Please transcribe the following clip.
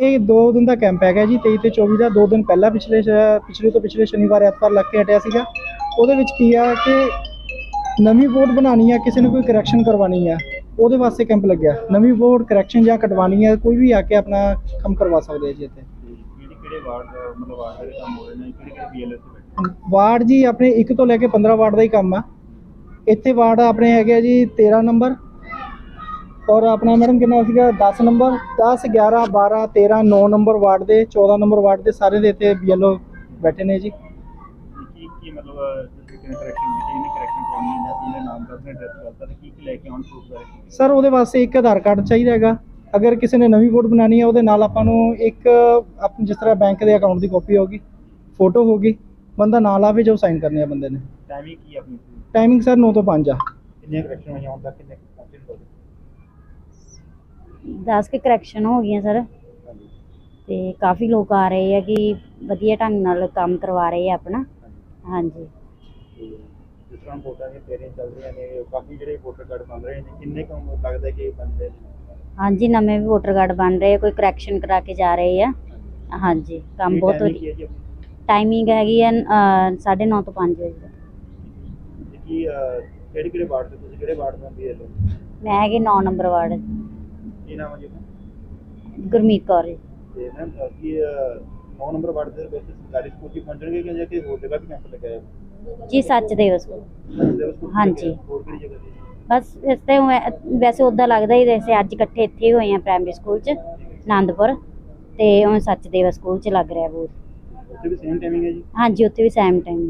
ਇਹ 2 ਦਿਨ ਦਾ ਕੈਂਪ ਹੈਗਾ ਜੀ 23 ਤੇ 24 ਦਾ 2 ਦਿਨ ਪਹਿਲਾਂ ਪਿਛਲੇ ਪਿਛਲੇ ਤੋਂ ਪਿਛਲੇ ਸ਼ਨੀਵਾਰ ਐਤਵਾਰ ਲੱਗ ਕੇ ਹਟਿਆ ਸੀਗਾ। ਉਹਦੇ ਵਿੱਚ ਕੀ ਆ ਕਿ ਨਵੀਂ ਵੋਟ ਬਣਾਉਣੀ ਆ ਕਿਸੇ ਨੇ ਕੋਈ ਕਰੈਕਸ਼ਨ ਕਰਵਾਉਣੀ ਆ ਉਹਦੇ ਵਾਸਤੇ ਕੈਂਪ ਲੱਗਿਆ। ਨਵੀਂ ਵੋਟ ਕਰੈਕਸ਼ਨ ਜਾਂ ਕਟਵਾਉਣੀ ਆ ਕੋਈ ਵੀ ਆ ਕੇ ਆਪਣਾ ਕੰਮ ਕਰਵਾ ਸਕਦੇ ਜੀ ਇੱਥੇ। ਕਿਹੜੇ ਕਿਹੜੇ ਵਾਰਡ ਮਤਲਬ ਵਾਰਡ ਦੇ ਕੰਮ ਹੋ ਰਹੇ ਨੇ ਕਿਹੜੇ ਕਿਹੜੇ ਬੀਐਲਐਸ ਤੇ ਬੈਠੇ ਵਾਰਡ ਜੀ ਆਪਣੇ 1 ਤੋਂ ਲੈ ਕੇ 15 ਵਾਰਡ ਦਾ ਹੀ ਕੰਮ ਆ। ਇੱਥੇ ਵਾਰਡ ਆਪਣੇ ਹੈਗੇ ਆ ਜੀ 13 ਨੰਬਰ ਔਰ ਆਪਣਾ ਮੈਡਮ ਕਿੰਨਾ ਸੀਗਾ? 10 ਨੰਬਰ 10 11 12 13 9 ਨੰਬਰ ਵਾਰਡ ਦੇ 14 ਨੰਬਰ ਵਾਰਡ ਦੇ ਸਾਰੇ ਦੇ ਇੱਥੇ ਬੀਐਲਓ ਬੈਠੇ ਨੇ ਜੀ। ਕੀ ਕੀ ਮਤਲਬ ਕਰੈਕਸ਼ਨ ਕੀਤੀ? ਇਹਨੇ ਕਰੈਕਸ਼ਨ ਕਰਨੀ ਹੈ? ਜਾਂ ਇਹਨੇ ਨਾਮ ਦੱਸਣੇ ਡਰੈਸ ਕਰਦਾ ਤੇ ਕੀ ਕੀ ਲੈ ਕੇ ਆਉਣ ਪ੍ਰੂਫ ਕਰਕੇ ਸਰ ਉਹਦੇ ਵਾਸਤੇ ਇੱਕ ਆਧਾਰ ਕਾਰਡ ਚਾਹੀਦਾ ਹੈਗਾ। ਅਗਰ ਕਿਸੇ ਨੇ ਨਵੀਂ ਵੋਟ ਬਣਾਉਣੀ ਹੈ ਉਹਦੇ ਨਾਲ ਆਪਾਂ ਨੂੰ ਇੱਕ ਆਪਣੀ ਜਿਸ ਤਰ੍ਹਾਂ ਬੈਂਕ ਦੇ ਅਕਾਊਂਟ ਦੀ ਕਾਪੀ ਹੋਗੀ ਫੋਟੋ ਹੋਗੀ ਬੰਦਾ ਨਾਲ ਆਵੇ ਜੋ ਸਾਈਨ ਕਰਨੇ ਆ ਬੰਦੇ ਨੇ। ਟਾਈਮਿੰਗ ਕੀ ਆਪਣੀ? ਟਾਈਮਿੰਗ ਸਰ 9 ਤੋਂ 5 ਆ। ਕਿੰਨੀਆਂ ਕਰੈਕਸ਼ਨ ਹੋਈਆਂ? ਹੁਣ ਤੱਕ ਕਿੰਨੇ ਪਹੁੰਚੇ ਨੇ ਤੁਹਾਡੇ? 10 ਕੇ ਕਰੈਕਸ਼ਨ ਹੋ ਗਈਆਂ ਸਰ ਤੇ ਕਾਫੀ ਲੋਕ ਆ ਰਹੇ ਆ ਕਿ ਵਧੀਆ ਢੰਗ ਨਾਲ ਕੰਮ ਕਰਵਾ ਰਹੇ ਆ ਆਪਣਾ। ਹਾਂਜੀ। ਹਾਂਜੀ ਤੇ ਜਿਸ ਤਰ੍ਹਾਂ ਵੋਟਾਂ ਦੀਆਂ ਤੇਰੀਆਂ ਚੱਲ ਰਹੀਆਂ ਨੇ ਕਾਫੀ ਜਿਹੜੇ ਵੋਟਰ ਕਾਰਡ ਬਣ ਰਹੇ ਨੇ ਕਿੰਨੇ ਕੁ ਲੱਗਦਾ ਕਿ ਬੰਦੇ ਨੇ? ਹਾਂਜੀ ਨਵੇਂ ਵੀ ਵੋਟਰ ਕਾਰਡ ਬਣ ਰਹੇ ਕੋਈ ਕਰੈਕਸ਼ਨ ਕਰਾ ਕੇ ਜਾ ਰਹੇ ਆ। ਹਾਂਜੀ ਕੰਮ ਬਹੁਤ ਵਧੀਆ? ਟਾਈਮਿੰਗ ਹੈਗੀ ਹੈ 9:30 ਤੋਂ 5 ਵਜੇ। ਕੀ ਕਿਹੜੇ ਕਿਹੜੇ ਵਾਰਡ ਤੇ ਤੁਸੀਂ ਕਿਹੜੇ ਵਾਰਡ ਤੋਂ ਮੈਂ ਹੈਗੀ 9 ਨੰਬਰ ਵਾਰਡ। ਕੀ ਨਾਮ ਹੈ ਜੀ ਆਪਣਾ? ਗੁਰਮੀਤ ਕੌਰ ਜੀ। ਤੇ ਮੈਮ ਕੀ 9 ਨੰਬਰ ਵਾਰਡ ਦੇ ਵਿੱਚ ਸਰਕਾਰੀ ਸਕੂਲ 'ਚ ਹੀ ਪਹੁੰਚਣਗੇ ਕਿ ਜਾਂ ਕਿ ਹੋਰ ਜਗ੍ਹਾ ਵੀ ਕੈਂਪ ਲੱਗਿਆ ਹੈ ਜੀ ਸੱਚ ਸਕੂਲ 'ਚ ਹਾਂਜੀ। ਲੱਗਿਆ ਹੈ? ਹੋਰ ਕਿਹੜੀ ਜਗ੍ਹਾ ਤੇ ਬਸ ਇਸ ਤੇ ਉਵੇਂ- ਵੈਸੇ ਉਦਾਂ ਲੱਗਦਾ ਹੀ ਵੈਸੇ ਅੱਜ ਇਕੱਠੇ ਇੱਥੇ ਹੀ ਹੋਏ ਆ ਪ੍ਰਾਇਮਰੀ ਸਕੂਲ 'ਚ ਆਨੰਦਪੁਰ ਤੇ ਉਹ ਸੱਚਦੇਵ ਸਕੂਲ 'ਚ ਲੱਗ ਰਿਹਾ ਬੂਥ ਉੱਥੇ ਵੀ ਸੇਮ ਟਾਈਮਿੰਗ ਹੈ ਜੀ ਹਾਂਜੀ ਉੱਥੇ ਵੀ ਸੈਮ ਟਾਈਮ